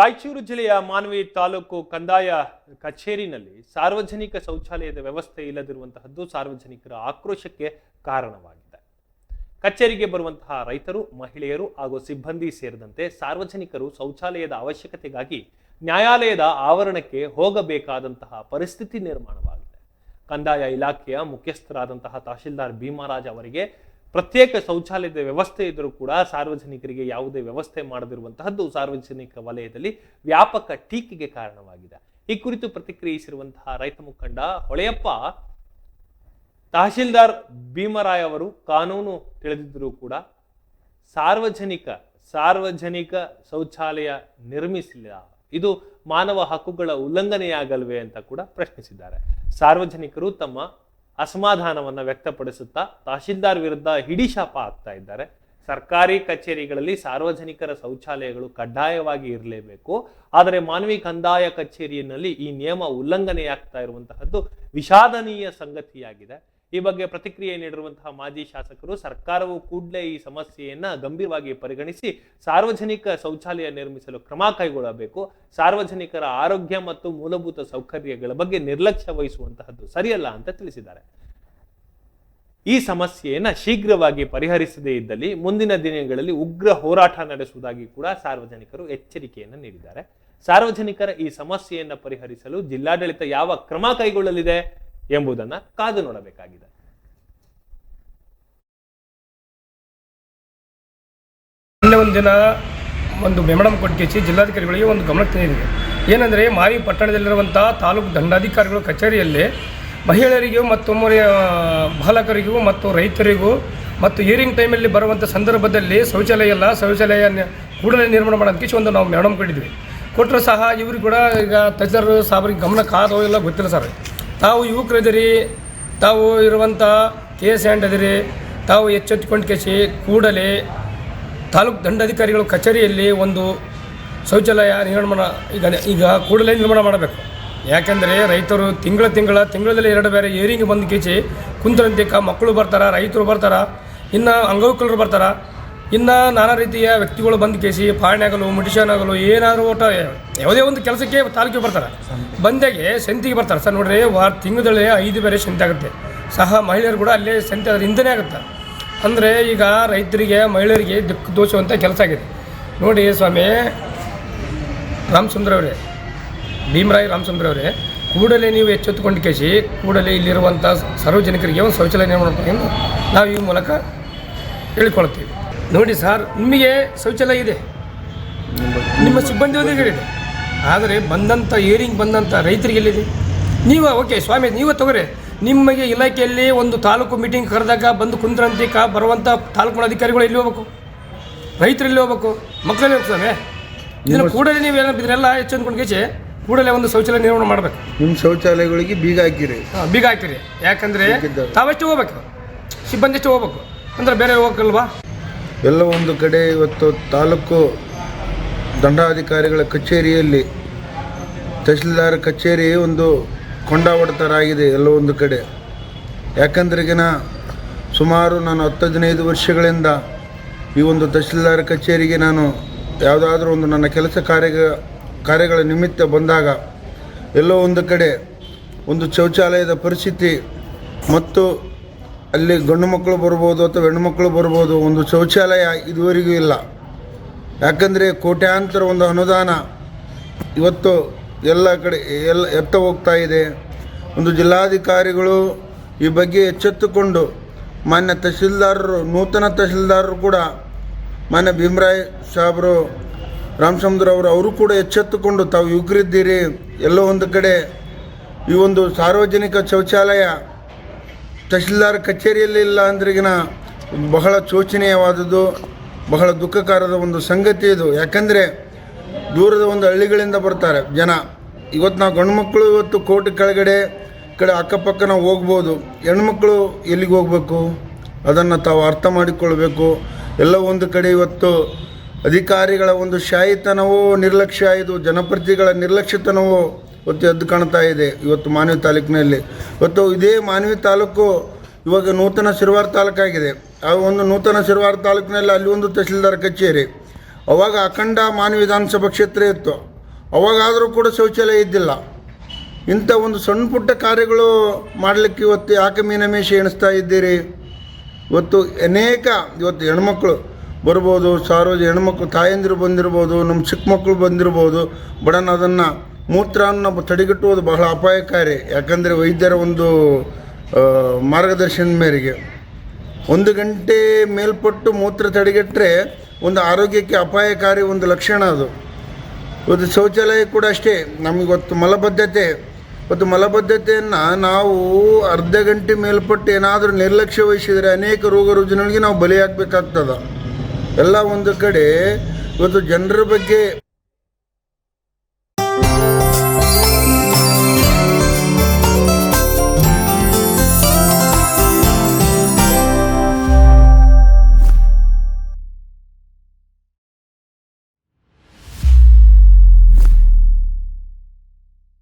ರಾಯಚೂರು ಜಿಲ್ಲೆಯ ಮಾನವಿ ತಾಲೂಕು ಕಂದಾಯ ಕಚೇರಿನಲ್ಲಿ ಸಾರ್ವಜನಿಕ ಶೌಚಾಲಯದ ವ್ಯವಸ್ಥೆ ಇಲ್ಲದಿರುವಂತಹದ್ದು ಸಾರ್ವಜನಿಕರ ಆಕ್ರೋಶಕ್ಕೆ ಕಾರಣವಾಗಿದೆ. ಕಚೇರಿಗೆ ಬರುವಂತಹ ರೈತರು, ಮಹಿಳೆಯರು ಹಾಗೂ ಸಿಬ್ಬಂದಿ ಸೇರಿದಂತೆ ಸಾರ್ವಜನಿಕರು ಶೌಚಾಲಯದ ಅವಶ್ಯಕತೆಗಾಗಿ ನ್ಯಾಯಾಲಯದ ಆವರಣಕ್ಕೆ ಹೋಗಬೇಕಾದಂತಹ ಪರಿಸ್ಥಿತಿ ನಿರ್ಮಾಣವಾಗಿದೆ. ಕಂದಾಯ ಇಲಾಖೆಯ ಮುಖ್ಯಸ್ಥರಾದಂತಹ ತಹಶೀಲ್ದಾರ್ ಭೀಮರಾಜ್ ಅವರಿಗೆ ಪ್ರತ್ಯೇಕ ಶೌಚಾಲಯದ ವ್ಯವಸ್ಥೆ ಇದ್ದರೂ ಕೂಡ ಸಾರ್ವಜನಿಕರಿಗೆ ಯಾವುದೇ ವ್ಯವಸ್ಥೆ ಮಾಡದಿರುವಂತಹದ್ದು ಸಾರ್ವಜನಿಕ ವಲಯದಲ್ಲಿ ವ್ಯಾಪಕ ಟೀಕೆಗೆ ಕಾರಣವಾಗಿದೆ. ಈ ಕುರಿತು ಪ್ರತಿಕ್ರಿಯಿಸಿರುವಂತಹ ರೈತ ಮುಖಂಡ ಹೊಳೆಯಪ್ಪ, ತಹಶೀಲ್ದಾರ್ ಭೀಮರಾಯ್ ಅವರು ಕಾನೂನು ತಿಳಿದಿದ್ದರೂ ಕೂಡ ಸಾರ್ವಜನಿಕ ಸಾರ್ವಜನಿಕ ಶೌಚಾಲಯ ನಿರ್ಮಿಸಿಲ್ಲ. ಇದು ಮಾನವ ಹಕ್ಕುಗಳ ಉಲ್ಲಂಘನೆಯಾಗಲ್ವೇ ಅಂತ ಕೂಡ ಪ್ರಶ್ನಿಸಿದ್ದಾರೆ. ಸಾರ್ವಜನಿಕರು ತಮ್ಮ ಅಸಮಾಧಾನವನ್ನ ವ್ಯಕ್ತಪಡಿಸುತ್ತಾ ತಹಶೀಲ್ದಾರ್ ವಿರುದ್ಧ ಹಿಡಿಶಾಪ ಆಗ್ತಾ ಇದ್ದಾರೆ. ಸರ್ಕಾರಿ ಕಚೇರಿಗಳಲ್ಲಿ ಸಾರ್ವಜನಿಕರ ಶೌಚಾಲಯಗಳು ಕಡ್ಡಾಯವಾಗಿ ಇರಲೇಬೇಕು. ಆದರೆ ಮಾನವಿ ಕಂದಾಯ ಕಚೇರಿಯಲ್ಲಿ ಈ ನಿಯಮ ಉಲ್ಲಂಘನೆಯಾಗ್ತಾ ಇರುವಂತಹದ್ದು ವಿಷಾದನೀಯ ಸಂಗತಿಯಾಗಿದೆ. ಈ ಬಗ್ಗೆ ಪ್ರತಿಕ್ರಿಯೆ ನೀಡಿರುವಂತಹ ಮಾಜಿ ಶಾಸಕರು ಸರ್ಕಾರವು ಕೂಡಲೇ ಈ ಸಮಸ್ಯೆಯನ್ನ ಗಂಭೀರವಾಗಿ ಪರಿಗಣಿಸಿ ಸಾರ್ವಜನಿಕ ಶೌಚಾಲಯ ನಿರ್ಮಿಸಲು ಕ್ರಮ ಕೈಗೊಳ್ಳಬೇಕು. ಸಾರ್ವಜನಿಕರ ಆರೋಗ್ಯ ಮತ್ತು ಮೂಲಭೂತ ಸೌಕರ್ಯಗಳ ಬಗ್ಗೆ ನಿರ್ಲಕ್ಷ್ಯ ವಹಿಸುವಂತಹದ್ದು ಸರಿಯಲ್ಲ ಅಂತ ತಿಳಿಸಿದ್ದಾರೆ. ಈ ಸಮಸ್ಯೆಯನ್ನ ಶೀಘ್ರವಾಗಿ ಪರಿಹರಿಸದೇ ಇದ್ದಲ್ಲಿ ಮುಂದಿನ ದಿನಗಳಲ್ಲಿ ಉಗ್ರ ಹೋರಾಟ ನಡೆಸುವುದಾಗಿ ಕೂಡ ಸಾರ್ವಜನಿಕರು ಎಚ್ಚರಿಕೆಯನ್ನು ನೀಡಿದ್ದಾರೆ. ಸಾರ್ವಜನಿಕರ ಈ ಸಮಸ್ಯೆಯನ್ನು ಪರಿಹರಿಸಲು ಜಿಲ್ಲಾಡಳಿತ ಯಾವ ಕ್ರಮ ಕೈಗೊಳ್ಳಲಿದೆ? ಎಂಬುದನ್ನ ಕಾದು ನೋಡಬೇಕಾಗಿದೆ. ಮೊನ್ನೆ ಒಂದು ದಿನ ಒಂದು ಮೆಮಡಮ್ ಕೊಟ್ಟಿಸಿ ಜಿಲ್ಲಾಧಿಕಾರಿಗಳಿಗೆ ಒಂದು ಗಮನಕ್ಕೆ ತಂದಿದೆ ಏನಂದರೆ ಮಾವಿ ಪಟ್ಟಣದಲ್ಲಿರುವಂಥ ತಾಲೂಕು ದಂಡಾಧಿಕಾರಿಗಳ ಕಚೇರಿಯಲ್ಲಿ ಮಹಿಳೆಯರಿಗೂ ಮತ್ತು ಮೊರೆ- ಬಾಲಕರಿಗೂ ಮತ್ತು ರೈತರಿಗೂ ಮತ್ತು ಈರಿಂಗ್ ಟೈಮಲ್ಲಿ ಬರುವಂಥ ಸಂದರ್ಭದಲ್ಲಿ ಶೌಚಾಲಯ ಇಲ್ಲ ಶೌಚಾಲಯ ಕೂಡಲೇ ನಿರ್ಮಾಣ ಮಾಡೋದಕ್ಕೆ ಒಂದು ನಾವು ಮೇಡಮ್ ಕೊಟ್ಟಿದ್ವಿ. ಕೊಟ್ಟರು ಸಹ ಇವರು ಕೂಡ ಈಗ ತಜ್ಞರು ಸಾಬ್ರಿಗೆ ಗಮನ ಕಾದೋ ಇಲ್ಲ ಗೊತ್ತಿಲ್ಲ ಸರ್. ತಾವು ಯುವಕರಿದ್ದೀರಿ, ತಾವು ಇರುವಂಥ ಕೆ ಎಸ್ ಆ್ಯಂಡ್ ಅದಿರಿ ತಾವು ಎಚ್ಚೆತ್ತುಕೊಂಡು ಕೆಸಿ ಕೂಡಲೇ ತಾಲೂಕು ದಂಡಾಧಿಕಾರಿಗಳು ಕಚೇರಿಯಲ್ಲಿ ಒಂದು ಶೌಚಾಲಯ ನಿರ್ಮಾಣ ಈಗ ಈಗ ಕೂಡಲೇ ನಿರ್ಮಾಣ ಮಾಡಬೇಕು. ಯಾಕೆಂದರೆ ರೈತರು ತಿಂಗಳ ತಿಂಗಳ ತಿಂಗಳಲ್ಲಿ ಎರಡು ಬೇರೆ ಏರಿಂಗ್ ಬಂದು ಕೆಸಿ ಕುಂತರಂತಿಕ ಮಕ್ಕಳು ಬರ್ತಾರೆ, ರೈತರು ಬರ್ತಾರೆ, ಇನ್ನು ಅಂಗವಿಕಲರು ಬರ್ತಾರ. ಇನ್ನು ನಾನಾ ರೀತಿಯ ವ್ಯಕ್ತಿಗಳು ಬಂದು ಕೇಸಿ ಪಾಳ್ಯಾಗಲು ಆಗಲು ಏನಾದ್ರು ಒಟ್ಟು ಯಾವುದೇ ಒಂದು ಕೆಲಸಕ್ಕೆ ತಾಲೂಕಿಗೆ ಬರ್ತಾರೆ. ಬಂದಾಗೆ ಸಂತಿಗೆ ಬರ್ತಾರೆ. ಸರ್ ನೋಡ್ರಿ, ವಾರ ತಿಂಗಳಲ್ಲಿ ಐದು ಬೇರೆ ಸಂತೆ ಆಗುತ್ತೆ. ಸಹ ಮಹಿಳೆಯರು ಕೂಡ ಅಲ್ಲೇ ಸಂತೆ ಅದ್ರ ಹಿಂದೆನೇ ಆಗುತ್ತೆ. ಅಂದರೆ ಈಗ ರೈತರಿಗೆ, ಮಹಿಳೆಯರಿಗೆ ದಿಕ್ಕು ದೋಷವಂತ ಕೆಲಸ ಆಗಿದೆ. ನೋಡಿ ಸ್ವಾಮಿ, ರಾಮಚಂದ್ರ ಅವರೇ, ಭೀಮರಾಯ್ ರಾಮಚಂದ್ರ ಅವರೇ, ಕೂಡಲೇ ನೀವು ಎಚ್ಚೆತ್ತುಕೊಂಡು ಕೇಸಿ ಕೂಡಲೇ ಇಲ್ಲಿರುವಂಥ ಸಾರ್ವಜನಿಕರಿಗೆ ಒಂದು ಶೌಚಾಲಯ ನಿರ್ಮಾಣ ನಾವು ಈ ಮೂಲಕ ಹೇಳಿಕೊಳ್ತೀವಿ ನೋಡಿ ಸರ್ ನಿಮಗೆ ಶೌಚಾಲಯ ಇದೆ. ನಿಮ್ಮ ಸಿಬ್ಬಂದಿ ಇದೆ ಆದರೆ ಬಂದಂಥ ಏರಿಂಗ್ ಬಂದಂಥ ರೈತರಿಗೆ ಎಲ್ಲಿದೆ? ನೀವು ಓಕೆ ಸ್ವಾಮಿ ನೀವು ತಗೋರಿ. ನಿಮಗೆ ಇಲಾಖೆಯಲ್ಲಿ ಒಂದು ತಾಲೂಕು ಮೀಟಿಂಗ್ ಕರೆದಾಗ ಬಂದು ಕುಂದ್ರಂತಿಕ ಬರುವಂಥ ತಾಲೂಕು ಅಧಿಕಾರಿಗಳು ಎಲ್ಲಿ ಹೋಗ್ಬೇಕು? ರೈತರು ಎಲ್ಲಿ ಹೋಗ್ಬೇಕು? ಮಕ್ಕಳಲ್ಲಿ ಹೋಗ್ಬೇಕು ಸ್ವಾಮಿ? ಇದನ್ನು ಕೂಡಲೇ ನೀವು ಎಲ್ಲ ಇದನ್ನೆಲ್ಲ ಅಂದ್ಕೊಂಡು ಕೇಚೆ ಕೂಡಲೇ ಒಂದು ಶೌಚಾಲಯ ನಿರ್ಮಾಣ ಮಾಡಬೇಕು. ನಿಮ್ಮ ಶೌಚಾಲಯಗಳಿಗೆ ಬೀಗ ಹಾಕಿರಿ. ಹಾಂ, ಬೀಗ ಹಾಕಿರಿ. ಯಾಕಂದರೆ. ತಾವಷ್ಟೇ ಹೋಗ್ಬೇಕು. ಸಿಬ್ಬಂದಿ ಅಷ್ಟೇ ಹೋಗ್ಬೇಕು. ಅಂದರೆ ಬೇರೆ ಹೋಗಲ್ವಾ ಎಲ್ಲ ಒಂದು ಕಡೆ ಇವತ್ತು ತಾಲೂಕು ದಂಡಾಧಿಕಾರಿಗಳ ಕಚೇರಿಯಲ್ಲಿ ತಹಸೀಲ್ದಾರ್ ಕಚೇರಿ ಒಂದು ಕೊಂಡ ಹೊಡೆತರ ಆಗಿದೆ ಎಲ್ಲ ಒಂದು ಕಡೆ. ಯಾಕಂದ್ರೆಗಿನ ಸುಮಾರು ನಾನು ಹತ್ತು ಹದಿನೈದು ವರ್ಷಗಳಿಂದ ಈ ಒಂದು ತಹಸೀಲ್ದಾರ್ ಕಚೇರಿಗೆ ನಾನು ಯಾವುದಾದ್ರೂ ಒಂದು ನನ್ನ ಕೆಲಸ ಕಾರ್ಯ ಕಾರ್ಯಗಳ ನಿಮಿತ್ತ ಬಂದಾಗ ಎಲ್ಲೋ ಒಂದು ಕಡೆ ಒಂದು ಶೌಚಾಲಯದ ಪರಿಸ್ಥಿತಿ ಮತ್ತು ಅಲ್ಲಿ ಗಂಡು ಮಕ್ಕಳು ಬರ್ಬೋದು ಅಥವಾ ಹೆಣ್ಣು ಮಕ್ಕಳು ಬರ್ಬೋದು, ಒಂದು ಶೌಚಾಲಯ ಇದುವರೆಗೂ ಇಲ್ಲ. ಯಾಕಂದರೆ ಕೋಟ್ಯಾಂತರ ಒಂದು ಅನುದಾನ ಇವತ್ತು ಎಲ್ಲ ಕಡೆ, ಎಲ್ಲ ಎತ್ತ ಹೋಗ್ತಾ ಇದೆ. ಒಂದು ಜಿಲ್ಲಾಧಿಕಾರಿಗಳು ಈ ಬಗ್ಗೆ ಎಚ್ಚೆತ್ತುಕೊಂಡು, ಮಾನ್ಯ ತಹಶೀಲ್ದಾರರು, ನೂತನ ತಹಶೀಲ್ದಾರರು ಕೂಡ, ಮಾನ್ಯ ಭೀಮರಾಯ್ ಸಾಹೇಬರು ರಾಮಚಂದ್ರ ಅವರು ಅವರು ಕೂಡ ಎಚ್ಚೆತ್ತುಕೊಂಡು, ತಾವು ಯುವಕರಿದ್ದೀರಿ ಎಲ್ಲೋ ಒಂದು ಕಡೆ ಈ ಒಂದು ಸಾರ್ವಜನಿಕ ಶೌಚಾಲಯ ತಹಶೀಲ್ದಾರ್ ಕಚೇರಿಯಲ್ಲಿ ಇಲ್ಲ ಅಂದ್ರಿಗಿನ ಬಹಳ ಶೋಚನೀಯವಾದದ್ದು, ಬಹಳ ದುಃಖಕರದ ಒಂದು ಸಂಗತಿ ಇದು. ಯಾಕಂದರೆ ದೂರದ ಒಂದು ಹಳ್ಳಿಗಳಿಂದ ಬರ್ತಾರೆ ಜನ. ಇವತ್ತು ನಾವು ಗಂಡು ಮಕ್ಕಳು ಇವತ್ತು ಕೋಟೆ ಕೆಳಗಡೆ ಕಡೆ ಅಕ್ಕಪಕ್ಕ ನಾವು ಹೋಗ್ಬೋದು. ಹೆಣ್ಮಕ್ಳು ಎಲ್ಲಿಗೆ ಹೋಗಬೇಕು? ಅದನ್ನು ತಾವು ಅರ್ಥ ಮಾಡಿಕೊಳ್ಬೇಕು. ಎಲ್ಲ ಒಂದು ಕಡೆ ಇವತ್ತು ಅಧಿಕಾರಿಗಳ ಒಂದು ಶಾಯಿತನವೋ ನಿರ್ಲಕ್ಷ್ಯ ಇದು ಜನಪ್ರತಿಗಳ ನಿರ್ಲಕ್ಷ್ಯತನವೋ ಇವತ್ತು ಎದ್ದು ಕಾಣ್ತಾ ಇದೆ ಇವತ್ತು ಮಾನವಿ ತಾಲೂಕಿನಲ್ಲಿ. ಇವತ್ತು ಇದೇ ಮಾನವಿ ತಾಲೂಕು ಇವಾಗ ನೂತನ ಶಿರವಾರ ತಾಲೂಕಾಗಿದೆ. ಆ ಒಂದು ನೂತನ ಶಿರವಾರ ತಾಲೂಕಿನಲ್ಲಿ ಅಲ್ಲಿ ಒಂದು ತಹಸೀಲ್ದಾರ್ ಕಚೇರಿ. ಅವಾಗ ಅಖಂಡ ಮಾನವಿ ವಿಧಾನಸಭಾ ಕ್ಷೇತ್ರ ಇತ್ತು. ಅವಾಗಾದರೂ ಕೂಡ ಶೌಚಾಲಯ ಇದ್ದಿಲ್ಲ. ಇಂಥ ಒಂದು ಸಣ್ಣ ಪುಟ್ಟ ಕಾರ್ಯಗಳು ಮಾಡಲಿಕ್ಕೆ ಇವತ್ತು ಯಾಕೆ ಮೀನಮೇಷ ಎಣಿಸ್ತಾ ಇದ್ದೀರಿ? ಇವತ್ತು ಅನೇಕ ಇವತ್ತು ಹೆಣ್ಮಕ್ಳು ಬರ್ಬೋದು, ಸಾರ್ವಜನಿಕ ಹೆಣ್ಮಕ್ಳು ತಾಯಂದಿರು ಬಂದಿರ್ಬೋದು, ನಮ್ಮ ಚಿಕ್ಕ ಮಕ್ಕಳು ಬಂದಿರ್ಬೋದು. ಬಡನ್ ಅದನ್ನು ಮೂತ್ರವನ್ನು ತಡೆಗಟ್ಟುವುದು ಬಹಳ ಅಪಾಯಕಾರಿ. ಯಾಕಂದರೆ ವೈದ್ಯರ ಒಂದು ಮಾರ್ಗದರ್ಶನ ಮೇರೆಗೆ. ಒಂದು ಗಂಟೆ ಮೇಲ್ಪಟ್ಟು ಮೂತ್ರ ತಡೆಗಟ್ಟರೆ ಒಂದು ಆರೋಗ್ಯಕ್ಕೆ ಅಪಾಯಕಾರಿ ಒಂದು ಲಕ್ಷಣ ಅದು. ಇವತ್ತು ಶೌಚಾಲಯ ಕೂಡ ಅಷ್ಟೇ. ನಮಗಿವತ್ತು ಮಲಬದ್ಧತೆ. ಮತ್ತು ಮಲಬದ್ಧತೆಯನ್ನು ನಾವು ಅರ್ಧ ಗಂಟೆ ಮೇಲ್ಪಟ್ಟು ಏನಾದರೂ ನಿರ್ಲಕ್ಷ್ಯ ವಹಿಸಿದರೆ ಅನೇಕ ರೋಗ ರುಜಿನಗಳಿಗೆ ನಾವು ಬಲಿಯಾಗಬೇಕಾಗ್ತದೆ. ಎಲ್ಲ ಒಂದು ಕಡೆ ಇವತ್ತು ಜನರ ಬಗ್ಗೆ